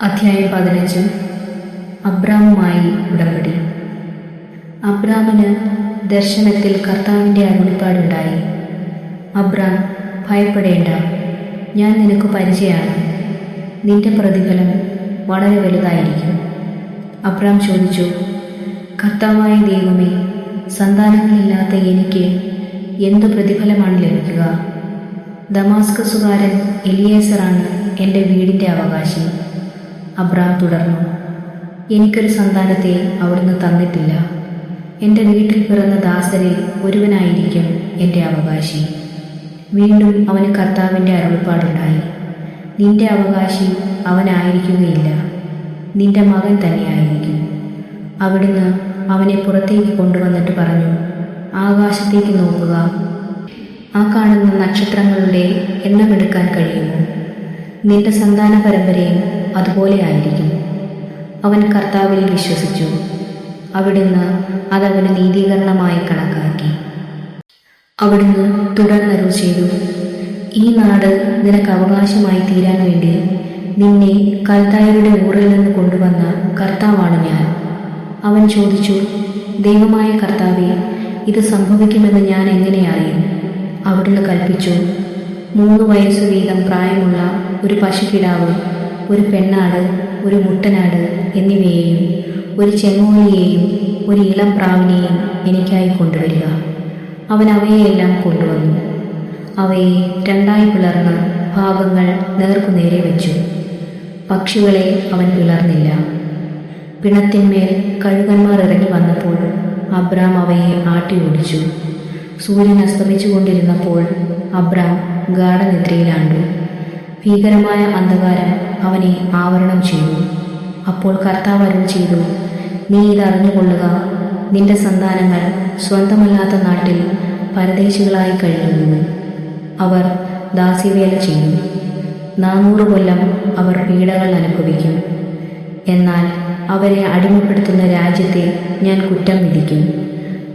അധ്യായം പതിനഞ്ച് അബ്രാമുമായി ഉടമ്പടി. അബ്രാമിന് ദർശനത്തിൽ കർത്താവിന്റെ അരുളിപ്പാടുണ്ടായി. അബ്രാം ഭയപ്പെടേണ്ട. ഞാൻ നിനക്ക് പരിചയമാണ് നിന്റെ പ്രതിഫലം വളരെ വലുതായിരിക്കും. അബ്രാം ചോദിച്ചു കർത്താവായ ദൈവമേ സന്താനങ്ങളില്ലാത്ത എനിക്ക് എന്തു പ്രതിഫലമാണ് ലഭിക്കുക? ദമാസ്കസുകാരൻ എലിയേസറാണ് എന്റെ വീടിന്റെ അവകാശി. അബ്രാം തുടർന്നു. എനിക്കൊരു സന്താനത്തെ അവിടുന്ന് തന്നിട്ടില്ല. എന്റെ വീട്ടിൽ പിറന്ന ദാസരെ ഒരുവനായിരിക്കും എന്റെ അവകാശി. വീണ്ടും അവന് കർത്താവിന്റെ അരുളപ്പാടുണ്ടായി. നിന്റെ അവകാശി അവനായിരിക്കുകയില്ല. നിന്റെ മകൻ തന്നെയായിരിക്കും. അവിടുന്ന് അവനെ പുറത്തേക്ക് കൊണ്ടുവന്നിട്ട് പറഞ്ഞു ആകാശത്തേക്ക് നോക്കുക. ആ കാണുന്ന നക്ഷത്രങ്ങളുടെ എണ്ണമെടുക്കാൻ കഴിയുമോ? നിന്റെ സന്താന പരമ്പരയും അതുപോലെ ആയിരിക്കും അവൻ കർത്താവിൽ വിശ്വസിച്ചു. അവിടുന്ന് അതവന് നീതീകരണമായി കണക്കാക്കി. അവിടുന്ന് തുടർന്നരു ചെയ്തു. ഈ നാട് നിനക്ക് അവകാശമായി തീരാൻ വേണ്ടി നിന്നെ കൽത്തായരുടെ ഊറിൽ നിന്ന് കൊണ്ടുവന്ന കർത്താവാണ് ഞാൻ. അവൻ ചോദിച്ചു ദൈവമായ കർത്താവെ ഇത് സംഭവിക്കുമെന്ന് ഞാൻ എങ്ങനെ അറിയും? അവിടുന്ന് കൽപ്പിച്ചു മൂന്ന് വയസ്സ് വീതം പ്രായമുള്ള ഒരു പശുക്കിടാവ് ഒരു പെണ്ണാട് ഒരു മുട്ടനാട് എന്നിവയെയും ഒരു ചെങ്ങോലിയെയും ഒരു ഇളം പ്രാവിനെയും എനിക്കായി കൊണ്ടുവരിക. അവൻ അവയെല്ലാം കൊണ്ടുവന്നു. അവയെ രണ്ടായി പിളർന്ന് ഭാഗങ്ങൾ നേർക്കുനേരെ വെച്ചു. പക്ഷികളെ അവൻ പിളർന്നില്ല. പിണത്തിന്മേൽ കഴുകന്മാർ ഇറങ്ങി വന്നപ്പോൾ അബ്രാം അവയെ ആട്ടി ഓടിച്ചു. സൂര്യൻ അസ്തമിച്ചുകൊണ്ടിരുന്നപ്പോൾ അബ്രാം ഗാഠനിദ്രയിലാണ്ടു ഭീകരമായ അന്ധകാരം അവനെ ആവരണം ചെയ്തു. അപ്പോൾ കർത്താവ് അരുൾ ചെയ്തു നീ ഇതറിഞ്ഞുകൊള്ളുക. നിന്റെ സന്താനങ്ങൾ സ്വന്തമല്ലാത്ത നാട്ടിൽ പരദേശികളായി കഴിയുന്നു. അവർ ദാസിവേല ചെയ്യും. നാനൂറ് കൊല്ലം അവർ പീഡകൾ അനുഭവിക്കും. എന്നാൽ അവരെ അടിമപ്പെടുത്തുന്ന രാജ്യത്തെ ഞാൻ കുറ്റം വിധിക്കും.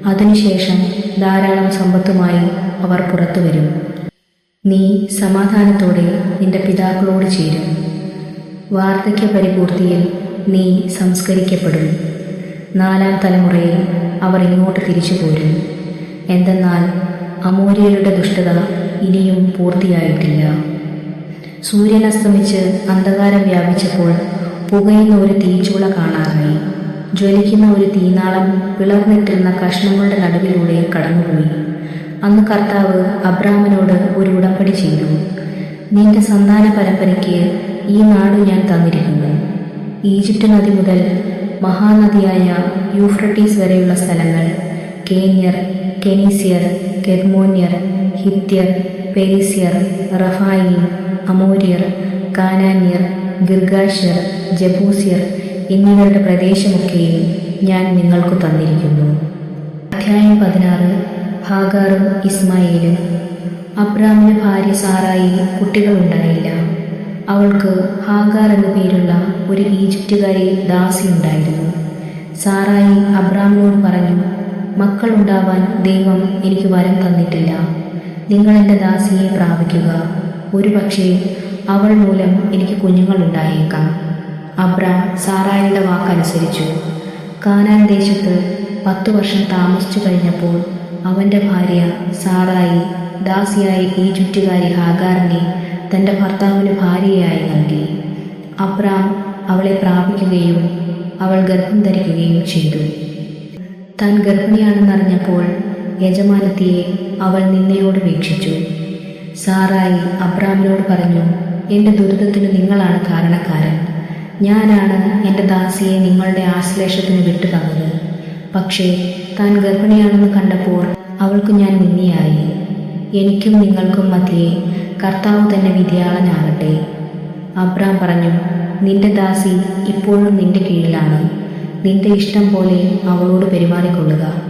അതിനുശേഷം ധാരാളം സമ്പത്തുമായി അവർ പുറത്തു വരും. നീ സമാധാനത്തോടെ നിന്റെ പിതാക്കളോട് ചേരും. വാർദ്ധക്യ പരിപൂർത്തിയിൽ നീ സംസ്കരിക്കപ്പെടും. നാലാം തലമുറയിൽ അവർ ഇങ്ങോട്ട് തിരിച്ചു പോരും. എന്തെന്നാൽ അമൂര്യരുടെ ദുഷ്ടത ഇനിയും പൂർത്തിയായിട്ടില്ല. സൂര്യൻ അസ്തമിച്ച് അന്ധകാരം വ്യാപിച്ചപ്പോൾ പുകയുന്ന ഒരു തീച്ചുള കാണാറായി ജ്വലിക്കുന്ന ഒരു തീനാളം പിളർന്നിട്ടിരുന്ന കഷ്ണങ്ങളുടെ നടുവിലൂടെ കടന്നുപോയി. അന്ന് കർത്താവ് അബ്രാമിനോട് ഒരു ഉടമ്പടി ചെയ്തു. നിന്റെ സന്താന പരമ്പരയ്ക്ക് ഈ നാട് ഞാൻ തന്നിരിക്കുന്നു ഈജിപ്റ്റ് നദി മുതൽ മഹാനദിയായ യൂഫ്രട്ടീസ് വരെയുള്ള സ്ഥലങ്ങൾ കേന്യർ കെനീസിയർ കെർമോന്യർ ഹിത്യർ പെരിസ്യർ റഫായി അമോര്യർ കാനാന്യർ ഗിർഗാഷ്യർ ജബൂസിയർ എന്നിവരുടെ പ്രദേശമൊക്കെയും ഞാൻ നിങ്ങൾക്ക് തന്നിരിക്കുന്നു. അധ്യായം പതിനാറ്. ഹാഗാറും ഇസ്മായിലും. അബ്രാമിന് ഭാര്യ സാറായി കുട്ടികളുണ്ടായില്ല. അവൾക്ക് ഹാഗാർ എന്ന പേരുള്ള ഒരു ഈജിപ്തുകാരി ദാസി ഉണ്ടായിരുന്നു. സാറായി അബ്രാമിനോട് പറഞ്ഞു മക്കളുണ്ടാവാൻ ദൈവം എനിക്ക് വരം തന്നിട്ടില്ല. നിങ്ങൾ എന്റെ ദാസിയെ പ്രാപിക്കുക. ഒരു പക്ഷേ അവൾ മൂലം എനിക്ക് കുഞ്ഞുങ്ങൾ ഉണ്ടായേക്കാം. അബ്രാം സാറായിയുടെ വാക്കനുസരിച്ചു. കാനാൻ ദേശത്ത് പത്തു വർഷം താമസിച്ചു കഴിഞ്ഞപ്പോൾ അവന്റെ ഭാര്യ സാറായി ദാസിയായി ഈജിപ്റ്റുകാരി ഹാഗാറിനെ തന്റെ ഭർത്താവിന് ഭാര്യയായി നൽകി. അബ്രാം അവളെ പ്രാപിക്കുകയും അവൾ ഗർഭം ധരിക്കുകയും ചെയ്തു. താൻ ഗർഭിണിയാണെന്നറിഞ്ഞപ്പോൾ യജമാനത്തിയെ അവൾ നിന്നയോട് വീക്ഷിച്ചു. സാറായി അബ്രാമിനോട് പറഞ്ഞു എന്റെ ദുരിതത്തിന് നിങ്ങളാണ് കാരണക്കാരൻ. ഞാനാണ് എന്റെ ദാസിയെ നിങ്ങളുടെ ആശ്ലേഷത്തിന് വിട്ടു തന്നത് പക്ഷേ താൻ ഗർഭിണിയാണെന്ന് കണ്ടപ്പോൾ അവൾക്ക് ഞാൻ നിന്നിയായി എനിക്കും നിങ്ങൾക്കും മധ്യേ കർത്താവ് തന്നെ വിധിയാളനാകട്ടെ. അബ്രാം പറഞ്ഞു നിന്റെ ദാസി ഇപ്പോഴും നിന്റെ കീഴിലാണ്. നിന്റെ ഇഷ്ടം പോലെ അവളോട് പെരുമാറിക്കൊള്ളുക.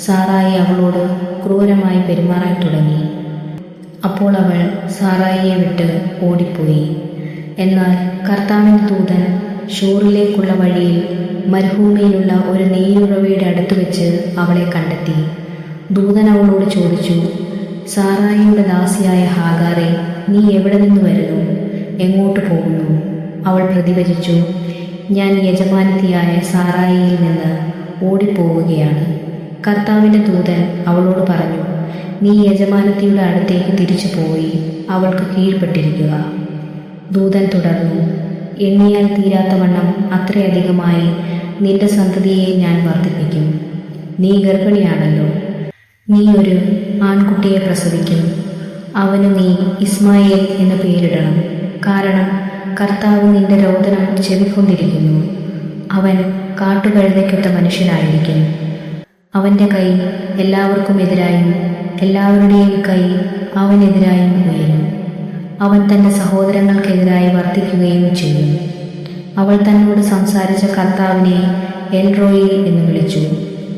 സാറായി അവളോട് ക്രൂരമായി പെരുമാറാൻ തുടങ്ങി. അപ്പോൾ അവൾ സാറായിയെ വിട്ട് ഓടിപ്പോയി. എന്നാൽ കർത്താവിന്റെ ദൂതൻ ഷോറിലേക്കുള്ള വഴിയിൽ മരുഭൂമിയിലുള്ള ഒരു നീരുറവയുടെ അടുത്ത് വെച്ച് അവളെ കണ്ടെത്തി. ദൂതൻ അവളോട് ചോദിച്ചു സാറായിയുടെ ദാസിയായ ഹാഗാറെ നീ എവിടെ നിന്ന് വരുന്നു? എങ്ങോട്ട് പോകുന്നു? അവൾ പ്രതിവചിച്ചു ഞാൻ യജമാനത്തിയായ സാറായിയിൽ നിന്ന് ഓടിപ്പോവുകയാണ്. കർത്താവിന്റെ ദൂതൻ അവളോട് പറഞ്ഞു നീ യജമാനത്തിയുടെ അടുത്തേക്ക് തിരിച്ചു പോയി അവൾക്ക് കീഴ്പ്പെട്ടിരിക്കുക. ദൂതൻ തുടർന്നു എണ്ണിയാൽ തീരാത്തവണ്ണം അത്രയധികമായി നിന്റെ സന്തതിയെ ഞാൻ വർദ്ധിപ്പിക്കും. നീ ഗർഭിണിയാണല്ലോ. നീ ഒരു ആൺകുട്ടിയെ പ്രസവിക്കും. അവന് നീ ഇസ്മായേൽ എന്ന് പേരിടണം. കാരണം കർത്താവ് നിന്റെ രോദനം ചെവിക്കൊണ്ടിരിക്കുന്നു. അവൻ കാട്ടുകഴുതയ്ക്കൊത്ത മനുഷ്യനായിരിക്കും. അവന്റെ കൈ എല്ലാവർക്കും എതിരായും എല്ലാവരുടെയും കൈ അവനെതിരായും ഉയരും. അവൻ തന്റെ സഹോദരങ്ങൾക്കെതിരായി വർദ്ധിക്കുകയും ചെയ്യും. അവൾ തന്നോട് സംസാരിച്ച കർത്താവിനെ എൽറോയി എന്ന് വിളിച്ചു.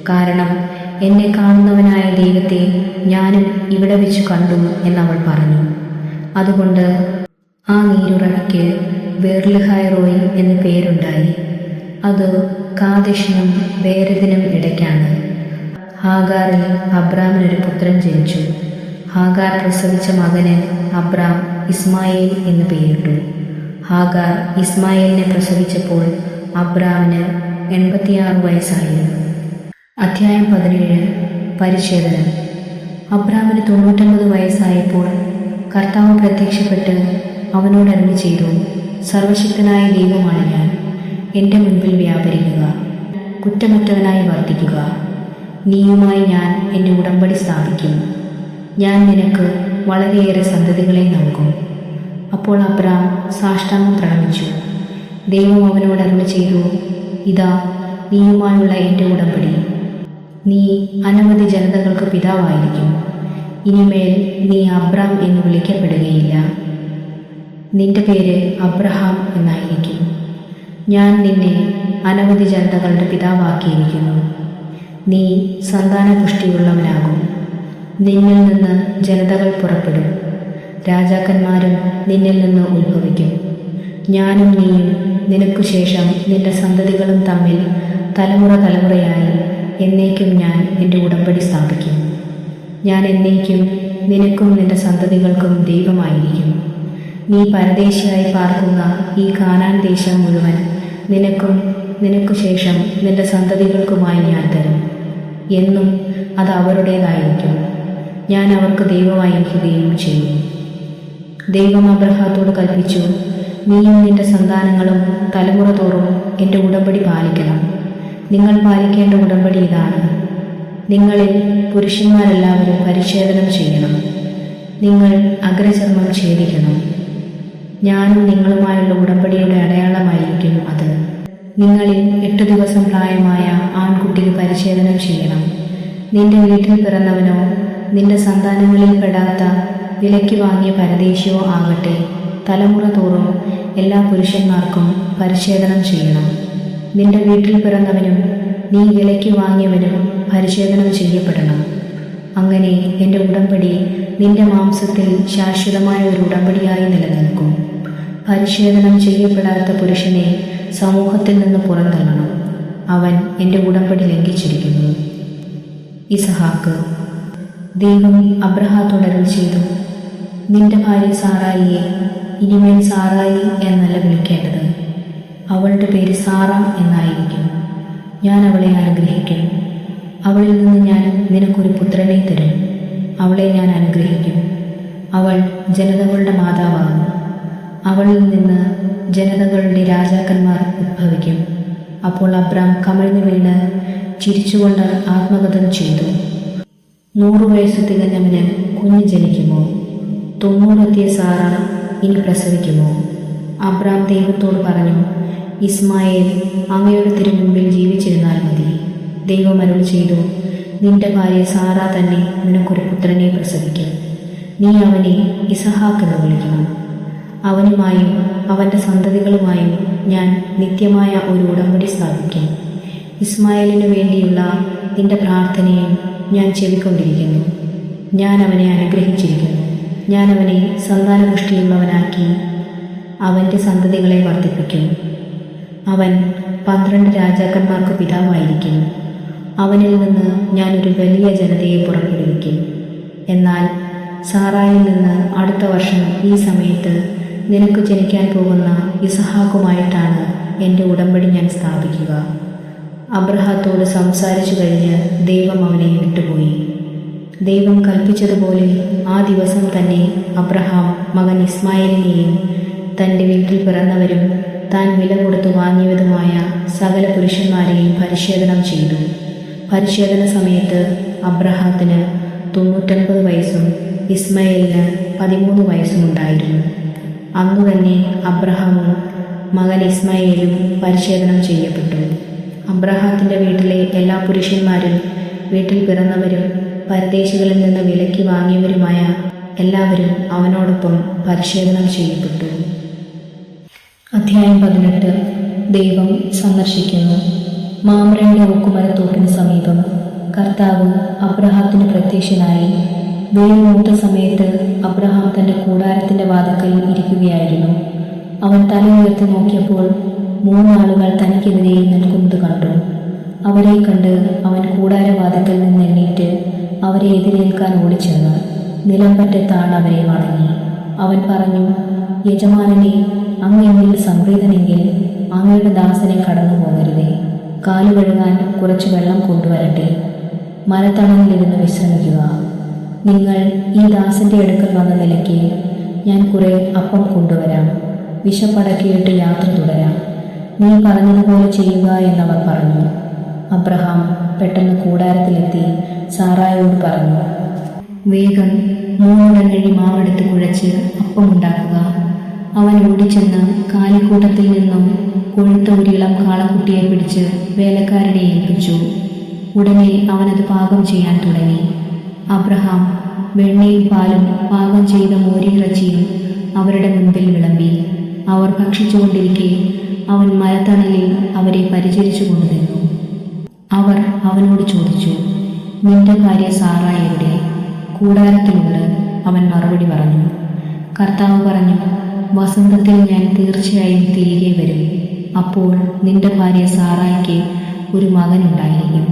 കാരണം എന്നെ കാണുന്നവനായ ദൈവത്തെ ഞാനും ഇവിടെ വെച്ച് കണ്ടു എന്നവൾ പറഞ്ഞു. അതുകൊണ്ട് ആ നീരുറവയ്ക്ക് വേർലിഹായറോയി എന്ന് പേരുണ്ടായി. അത് കാദിഷിനും വേരതിനും ഇടയ്ക്കാണ്. ഹാഗാറിൽ അബ്രാമിനൊരു പുത്രൻ ജനിച്ചു. ഹാഗാർ പ്രസവിച്ച മകന് അബ്രാം ഇസ്മായേൽ എന്ന് പേരിട്ടു. ഹാഗാർ ഇസ്മായേലിനെ പ്രസവിച്ചപ്പോൾ അബ്രാമിന് എൺപത്തിയാറ് വയസ്സായിരുന്നു. അധ്യായം പതിനേഴ്. പരിച്ഛേദനം അബ്രാമിന് തൊണ്ണൂറ്റൊമ്പത് വയസ്സായപ്പോൾ കർത്താവ് പ്രത്യക്ഷപ്പെട്ട് അവനോട് അരുളി ചെയ്തു സർവശക്തനായ ദൈവമാണ് ഞാൻ. എന്റെ മുൻപിൽ വ്യാപരിക്കുക കുറ്റമറ്റവനായി വർദ്ധിക്കുക നീയുമായി ഞാൻ എന്റെ ഉടമ്പടി സ്ഥാപിക്കും. ഞാൻ നിനക്ക് വളരെയേറെ സന്തതികളെ നൽകും. അപ്പോൾ അബ്രാം സാഷ്ടാംഗം പ്രണമിച്ചു. ദൈവം അവനോട് അരുളി ചെയ്തു ഇതാ നീയുമായുള്ള എന്റെ ഉടമ്പടി. നീ അനവധി ജനതകൾക്ക് പിതാവായിരിക്കും. ഇനിമേൽ നീ അബ്രാം എന്ന് വിളിക്കപ്പെടുകയില്ല. നിന്റെ പേര് അബ്രഹാം എന്നായിരിക്കും. ഞാൻ നിന്നെ അനവധി ജനതകളുടെ പിതാവാക്കിയിരിക്കുന്നു. നീ സന്താനപുഷ്ടിയുള്ളവനാകും. നിന്നിൽ നിന്ന് ജനതകൾ പുറപ്പെടും. രാജാക്കന്മാരും നിന്നിൽ നിന്ന് ഉത്ഭവിക്കും. ഞാനും നീയും നിനക്കു ശേഷം നിന്റെ സന്തതികളും തമ്മിൽ തലമുറ തലമുറയായി എന്നേക്കും ഞാൻ നിന്റെ ഉടമ്പടി സ്ഥാപിക്കും ഞാൻ എന്നേക്കും നിനക്കും നിന്റെ സന്തതികൾക്കും ദൈവമായിരിക്കും. നീ പരദേശിയായി പാർക്കുന്ന ഈ കാനാൻ ദേശം മുഴുവൻ നിനക്കും നിനക്കു ശേഷം നിന്റെ സന്തതികൾക്കുമായി ഞാൻ തരും. എന്നും അത് അവരുടേതായിരിക്കും. ഞാൻ അവർക്ക് ദൈവമായിരിക്കുകയും ചെയ്യും. ദൈവം അബ്രഹാത്തോട് കൽപ്പിച്ചു നീയും നിന്റെ സന്താനങ്ങളും തലമുറ തോറും എന്റെ ഉടമ്പടി പാലിക്കണം. നിങ്ങൾ പാലിക്കേണ്ട ഉടമ്പടി ഇതാണ്. നിങ്ങളിൽ പുരുഷന്മാരെല്ലാവരും പരിച്ഛേദനം ചെയ്യണം. നിങ്ങൾ അഗ്രചർമ്മം ഛേദിക്കണം. ഞാനും നിങ്ങളുമായുള്ള ഉടമ്പടിയുടെ അടയാളമായിരിക്കും അത്. നിങ്ങളിൽ എട്ട് ദിവസം പ്രായമായ ആൺകുട്ടിക്ക് പരിച്ഛേദനം ചെയ്യണം. നിന്റെ വീട്ടിൽ പിറന്നവനോ നിന്റെ സന്താനങ്ങളിൽ പെടാത്ത വിലയ്ക്ക് വാങ്ങിയ പരദേശിയോ ആകട്ടെ തലമുറ തോറും എല്ലാ പുരുഷന്മാർക്കും പരിച്ഛേദനം ചെയ്യണം. നിന്റെ വീട്ടിൽ പിറന്നവനും നീ വിലയ്ക്ക് വാങ്ങിയവനും പരിശോധനം ചെയ്യപ്പെടണം. അങ്ങനെ എന്റെ ഉടമ്പടി നിന്റെ മാംസത്തിൽ ശാശ്വതമായ ഒരു ഉടമ്പടിയായി നിലനിൽക്കും. പരിശോധനം ചെയ്യപ്പെടാത്ത പുരുഷനെ സമൂഹത്തിൽ നിന്ന് പുറന്തള്ളണം. അവൻ എന്റെ ഉടമ്പടി ലംഘിച്ചിരിക്കുന്നു. ഇസഹാക്ക് ദൈവം അബ്രഹാത്തോടരൽ ചെയ്തു നിന്റെ ഭാര്യ സാറായിയെ ഇനിമേൽ സാറായി എന്നല്ല വിളിക്കേണ്ടത്. അവളുടെ പേര് സാറ എന്നായിരിക്കും. ഞാൻ അവളെ അനുഗ്രഹിക്കും. അവളിൽ നിന്ന് ഞാൻ നിനക്കൊരു പുത്രനെ തരും. അവളെ ഞാൻ അനുഗ്രഹിക്കും. അവൾ ജനതകളുടെ മാതാവാകും അവളിൽ നിന്ന് ജനതകളുടെ രാജാക്കന്മാർ ഉദ്ഭവിക്കും അപ്പോൾ അബ്രാം കമിഴ്ന്നു വീണ് ചിരിച്ചുകൊണ്ട് ആത്മകഥം ചെയ്തു. നൂറു വയസ്സ് തികഞ്ഞവന് കുഞ്ഞ് ജനിക്കുമോ? തൊണ്ണൂറെത്തിയ സാറ ഇനി പ്രസവിക്കുമോ? അബ്രാം ദൈവത്തോട് പറഞ്ഞു ഇസ്മായേൽ അങ്ങയുടെ തിരുമുമ്പിൽ ജീവിച്ചിരുന്നാൽ മതി. ദൈവം അരുൾ ചെയ്തു നിന്റെ ഭാര്യ സാറ തന്നെ നിനക്കൊരു പുത്രനെ പ്രസവിക്കും. നീ അവനെ ഇസഹാക്ക് എന്ന് വിളിക്കണം അവനുമായും അവന്റെ സന്തതികളുമായും ഞാൻ നിത്യമായ ഒരു ഉടമ്പടി സ്ഥാപിക്കും. ഇസ്മായേലിനു വേണ്ടിയുള്ള നിന്റെ പ്രാർത്ഥനയും ഞാൻ ചെവിക്കൊണ്ടിരിക്കുന്നു. ഞാൻ അവനെ അനുഗ്രഹിച്ചിരിക്കുന്നു. ഞാൻ അവനെ സന്താനപുഷ്ടിയുള്ളവനാക്കി അവന്റെ സന്തതികളെ വർദ്ധിപ്പിക്കും. അവൻ പന്ത്രണ്ട് രാജാക്കന്മാർക്ക് പിതാവായിരിക്കും. അവനിൽ നിന്ന് ഞാനൊരു വലിയ ജനതയെ പുറപ്പെടുവിക്കും. എന്നാൽ സാറായിൽ നിന്ന് അടുത്ത വർഷം ഈ സമയത്ത് നിനക്ക് ജനിക്കാൻ പോകുന്ന ഇസഹാക്കുമായിട്ടാണ് എന്റെ ഉടമ്പടി ഞാൻ സ്ഥാപിക്കുക. അബ്രഹാത്തോട് സംസാരിച്ചു കഴിഞ്ഞ് ദൈവം അവനെ വിട്ടുപോയി. ദൈവം കൽപ്പിച്ചതുപോലെ ആ ദിവസം തന്നെ അബ്രഹാം മകൻ ഇസ്മായിലിനെയും തന്റെ വീട്ടിൽ പിറന്നവരും താൻ വില കൊടുത്തു വാങ്ങിയതുമായ സകല പുരുഷന്മാരെയും പരിശോധനം ചെയ്തു. പരിശോധന സമയത്ത് അബ്രഹാത്തിന് തൊണ്ണൂറ്റൊൻപത് വയസ്സും ഇസ്മയിലിന് പതിമൂന്ന് വയസ്സും ഉണ്ടായിരുന്നു. അന്നു തന്നെ അബ്രഹാമും മകൻ ഇസ്മായിലും പരിശോധനം ചെയ്യപ്പെട്ടു. അബ്രഹാത്തിന്റെ വീട്ടിലെ എല്ലാ പുരുഷന്മാരും വീട്ടിൽ പിറന്നവരും പരദേശികളിൽ നിന്ന് വിലയ്ക്ക് വാങ്ങിയവരുമായ എല്ലാവരും അവനോടൊപ്പം പരിശോധനം ചെയ്യപ്പെട്ടു. അധ്യായം പതിനെട്ട്. ദൈവം സന്ദർശിക്കുന്നു. മാമ്രയുടെ ഓക്കുമരത്തോപ്പിന് സമീപം കർത്താവ് അബ്രഹാത്തിന് പ്രത്യക്ഷനായി വെയിൽ മൂത്ത സമയത്ത് അബ്രഹാം തന്റെ കൂടാരത്തിന്റെ വാതക്കൽ ഇരിക്കുകയായിരുന്നു. അവൻ തല ഉയർത്തി നോക്കിയപ്പോൾ മൂന്നാളുകൾ തനിക്കെതിരെ നിൽക്കുന്നത് കണ്ടു. അവരെ കണ്ട് അവൻ കൂടാരവാതക്കൽ നിന്ന് എണ്ണീറ്റ് അവരെ എതിരേൽക്കാൻ ഓടിച്ചെന്ന് നിലംപറ്റത്താണ് അവരെ വണങ്ങി. അവൻ പറഞ്ഞു യജമാനനെ അങ്ങ് എന്നിൽ സംപ്രീതനെങ്കിൽ അങ്ങയുടെ ദാസനെ കടന്നു പോകരുതേ. കാലുകഴുകാൻ കുറച്ച് വെള്ളം കൊണ്ടുവരട്ടെ. മരത്തണലിലിരുന്ന് വിശ്രമിക്കുക. നിങ്ങൾ ഈ ദാസന്റെ അടുക്കൽ വന്ന നിലയ്ക്ക് ഞാൻ കുറെ അപ്പം കൊണ്ടുവരാം. വിശപ്പടക്കിയിട്ട് യാത്ര തുടരാം. നീ പറഞ്ഞതുപോലെ ചെയ്യുക എന്നവർ പറഞ്ഞു. അബ്രഹാം പെട്ടെന്ന് കൂടാരത്തിലെത്തി സാറായോട് പറഞ്ഞു വേഗം മൂന്നുടങ്ങഴി മാവെടുത്ത് കുഴച്ച് അപ്പമുണ്ടാക്കുക അവൻ ഓടിച്ചെന്ന് കാലിക്കൂട്ടത്തിൽ നിന്നും കൊഴുത്ത ഒരിളം കാളക്കുട്ടിയെ പിടിച്ച് വേലക്കാരനെ ഏൽപ്പിച്ചു. ഉടനെ അവനത് പാകം ചെയ്യാൻ തുടങ്ങി. അബ്രഹാം വെണ്ണയും പാലും പാകം ചെയ്ത മോരിയിറച്ചിയും അവരുടെ മുൻപിൽ വിളമ്പി. അവർ ഭക്ഷിച്ചുകൊണ്ടിരിക്കെ അവൻ മരത്തണലിൽ അവരെ പരിചരിച്ചു കൊണ്ടുനിന്നു അവർ അവനോട് ചോദിച്ചു നിന്റെ ഭാര്യ സാറായവിടെ കൂടാരത്തിലുണ്ട് അവൻ മറുപടി പറഞ്ഞു. കർത്താവ് പറഞ്ഞു വസന്തത്തിൽ ഞാൻ തീർച്ചയായും തിരികെ വരും. അപ്പോൾ നിന്റെ ഭാര്യ സാറായിക്ക് ഒരു മകനുണ്ടായിരിക്കും.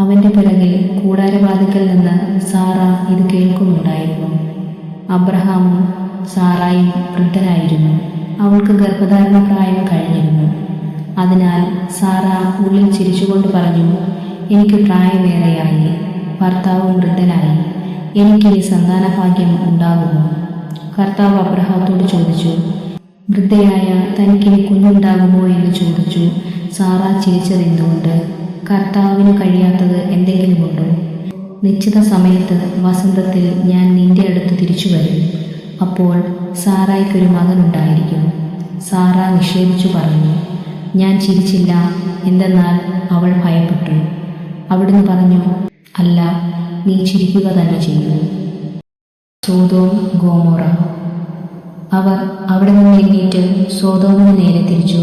അവന്റെ പിറകിൽ കൂടാരവാതിക്കൽ നിന്ന് സാറ ഇത് കേൾക്കുന്നുണ്ടായിരുന്നു. അബ്രഹാമും സാറായും വൃദ്ധരായിരുന്നു. അവൾക്ക് ഗർഭധാരണ പ്രായം കഴിഞ്ഞിരുന്നു. അതിനാൽ സാറ ഉള്ളിൽ ചിരിച്ചുകൊണ്ട് പറഞ്ഞു എനിക്ക് പ്രായമേറെയായി. ഭർത്താവും വൃദ്ധനായി. എനിക്ക് ഈ സന്താനഭാഗ്യം ഉണ്ടാകുമോ? കർത്താവ് അബ്രഹാത്തോട് ചോദിച്ചു വൃദ്ധയായ തനിക്കിനി കുഞ്ഞുണ്ടാകുമോ എന്ന് ചോദിച്ചു. സാറ ചിരിച്ചതെന്തുകൊണ്ട് കർത്താവിന് കഴിയാത്തത് എന്തെങ്കിലുമുണ്ടോ നിശ്ചിത സമയത്ത് വസന്തത്തിൽ ഞാൻ നിന്റെ അടുത്ത് തിരിച്ചു വരും. അപ്പോൾ സാറായ്ക്കൊരു മകനുണ്ടായിരിക്കും സാറ നിഷേധിച്ചു പറഞ്ഞു ഞാൻ ചിരിച്ചില്ല എന്തെന്നാൽ അവൾ ഭയപ്പെട്ടു. അവിടുന്ന് പറഞ്ഞു അല്ല നീ ചിരിക്കുക തന്നെ ചെയ്യൂ. സോതോം ഗോമോറ. അവർ അവിടെ നിന്ന് എണ്ണീറ്റ് സോതോമിന് നേരെ തിരിച്ചു.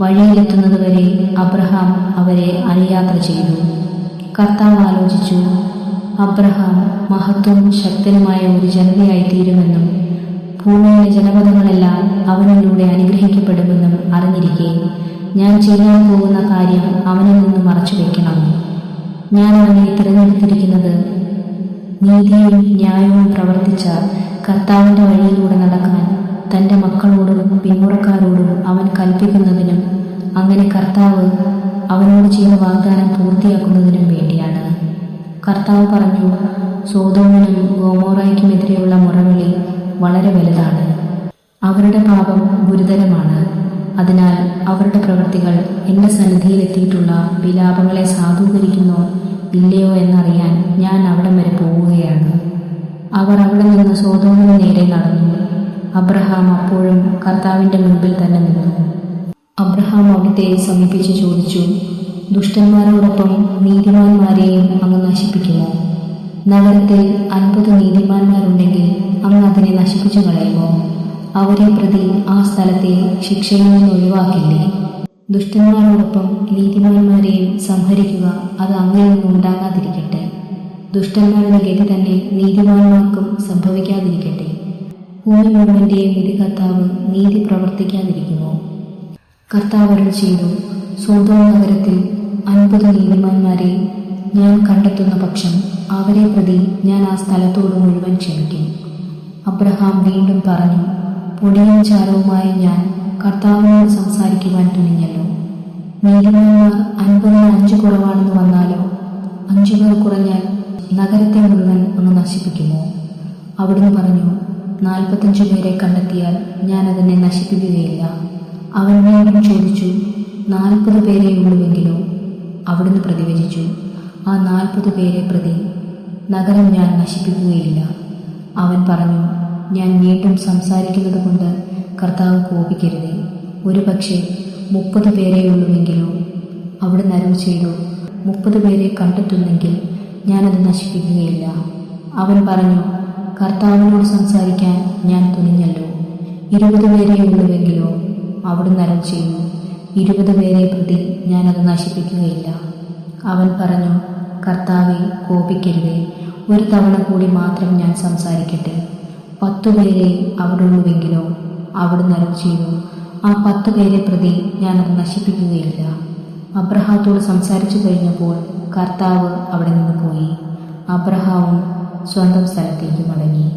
വഴിയിലെത്തുന്നതുവരെ അബ്രഹാം അവരെ അനുയാത്ര ചെയ്തു. കർത്താവ് ആലോചിച്ചു അബ്രഹാം മഹത്വം ശക്തനുമായ ഒരു ജനതയായി തീരുമെന്നും ഭൂമിയിലെ ജനപദങ്ങളെല്ലാം അവനിലൂടെ അനുഗ്രഹിക്കപ്പെടുമെന്നും അറിഞ്ഞിരിക്കെ. ഞാൻ ചെയ്യാൻ പോകുന്ന കാര്യം അവനിൽ നിന്ന് മറച്ചു വയ്ക്കണം ഞാൻ അവനെ തിരഞ്ഞെടുത്തിരിക്കുന്നത് നീതിയും ന്യായവും പ്രവർത്തിച്ച കർത്താവിന്റെ വഴിയിലൂടെ നടക്കാൻ തന്റെ മക്കളോടും പിന്മുറക്കാരോടും അവൻ കൽപ്പിക്കുന്നതിനും അങ്ങനെ കർത്താവ് അവനോട് ചെയ്ത വാഗ്ദാനം പൂർത്തിയാക്കുന്നതിനും വേണ്ടിയാണ്. കർത്താവ് പറഞ്ഞു സോതോമിനും ഗോമോറായ്ക്കുമെതിരെയുള്ള മുറവിളി വളരെ വലുതാണ്. അവരുടെ പാപം ഗുരുതരമാണ്. അതിനാൽ അവരുടെ പ്രവൃത്തികൾ എന്റെ സന്നിധിയിലെത്തിയിട്ടുള്ള വിലാപങ്ങളെ സാധൂകരിക്കുന്നോ ഇല്ലയോ എന്നറിയാൻ ഞാൻ അവിടം വരെ പോവുകയാണ്. അവർ അവിടെ നിന്ന് സ്വതോമിന് നേരെ നടന്നു. അബ്രഹാം അപ്പോഴും കർത്താവിന്റെ മുൻപിൽ തന്നെ നിന്നു. അബ്രഹാം അവിടുത്തെ സമീപിച്ച് ചോദിച്ചു ദുഷ്ടന്മാരോടൊപ്പം നീതിമാന്മാരെയും അങ്ങ് നശിപ്പിക്കുമോ? നഗരത്തിൽ അൻപത് നീതിമാന്മാരുണ്ടെങ്കിൽ അങ്ങ് അതിനെ നശിപ്പിച്ചു കളയുമോ? അവരെ പ്രതി ആ സ്ഥലത്തെ ശിക്ഷയിൽ നിന്ന് ഒഴിവാക്കില്ലേ? ദുഷ്ടന്മാരോടൊപ്പം നീതിമാന്മാരെയും സംഹരിക്കുക അത് അങ്ങനെ ഒന്നും ഉണ്ടാകാതിരിക്കട്ടെ. ദുഷ്ടന്മാരുടെ ഗതി തന്നെ നീതിമാന്മാർക്കും സംഭവിക്കാതിരിക്കട്ടെ. ഭൂമി മുഴുവന്റെയും വിധി കർത്താവ് നീതി പ്രവർത്തിക്കാതിരിക്കുമോ? കർത്താവ് അരുൾ ചെയ്തു സ്വന്തം നഗരത്തിൽ അൻപത് നീതിമാന്മാരെ ഞാൻ കണ്ടെത്തുന്ന പക്ഷം അവരെ പ്രതി ഞാൻ ആ സ്ഥലത്തോട് മുഴുവൻ ക്ഷമിക്കും. അബ്രഹാം വീണ്ടും പറഞ്ഞു പൊടിയും ചാരവുമായി ഞാൻ കർത്താവിനോട് സംസാരിക്കുവാൻ തുനിഞ്ഞല്ലോ. നീതിമാന്മാർ അൻപതിന് അഞ്ച് കുറവാണെന്ന് വന്നാലോ അഞ്ചു പേർ കുറഞ്ഞാൽ നഗരത്തെ മുഴുവൻ ഒന്ന് നശിപ്പിക്കുമോ? അവിടുന്ന് പറഞ്ഞു നാൽപ്പത്തഞ്ച് പേരെ കണ്ടെത്തിയാൽ ഞാൻ അതിനെ നശിപ്പിക്കുകയില്ല. അവൻ വീണ്ടും ചോദിച്ചു നാൽപ്പത് പേരെ ഉള്ളുവെങ്കിലോ? അവിടുന്ന് പ്രതിവചിച്ചു ആ നാൽപ്പത് പേരെ പ്രതി നഗരം ഞാൻ നശിപ്പിക്കുകയില്ല. അവൻ പറഞ്ഞു ഞാൻ വീണ്ടും സംസാരിക്കുന്നത് കൊണ്ട് കർത്താവ് കോപിക്കരുതേ. ഒരു പക്ഷേ മുപ്പത് പേരെ ഉള്ളുവെങ്കിലോ അവിടെ നരവ് ചെയ്തു. മുപ്പത് പേരെ കണ്ടെത്തുന്നെങ്കിൽ ഞാനത് നശിപ്പിക്കുകയില്ല. അവൻ പറഞ്ഞു കർത്താവിനോട് സംസാരിക്കാൻ ഞാൻ തുനിഞ്ഞല്ലോ. ഇരുപത് പേരെ ഉള്ളുവെങ്കിലോ അവിടെ നരം ചെയ്തു ഇരുപത് പേരെ പ്രതി ഞാനത് നശിപ്പിക്കുകയില്ല. അവൻ പറഞ്ഞു കർത്താവെ കോപിക്കരുതേ. ഒരു തവണ കൂടി മാത്രം ഞാൻ സംസാരിക്കട്ടെ. പത്തു പേരെ അവിടെ ഉള്ളുവെങ്കിലോ അവിടെ നരം ചെയ്തു. ആ പത്തു പേരെ പ്രതി ഞാനത് നശിപ്പിക്കുകയില്ല. അബ്രഹാത്തോട് സംസാരിച്ചു കഴിഞ്ഞപ്പോൾ കർത്താവ് അവിടെ നിന്ന് പോയി. അബ്രഹാവും സ്വന്തം സ്ഥലത്തേക്ക് മടങ്ങി.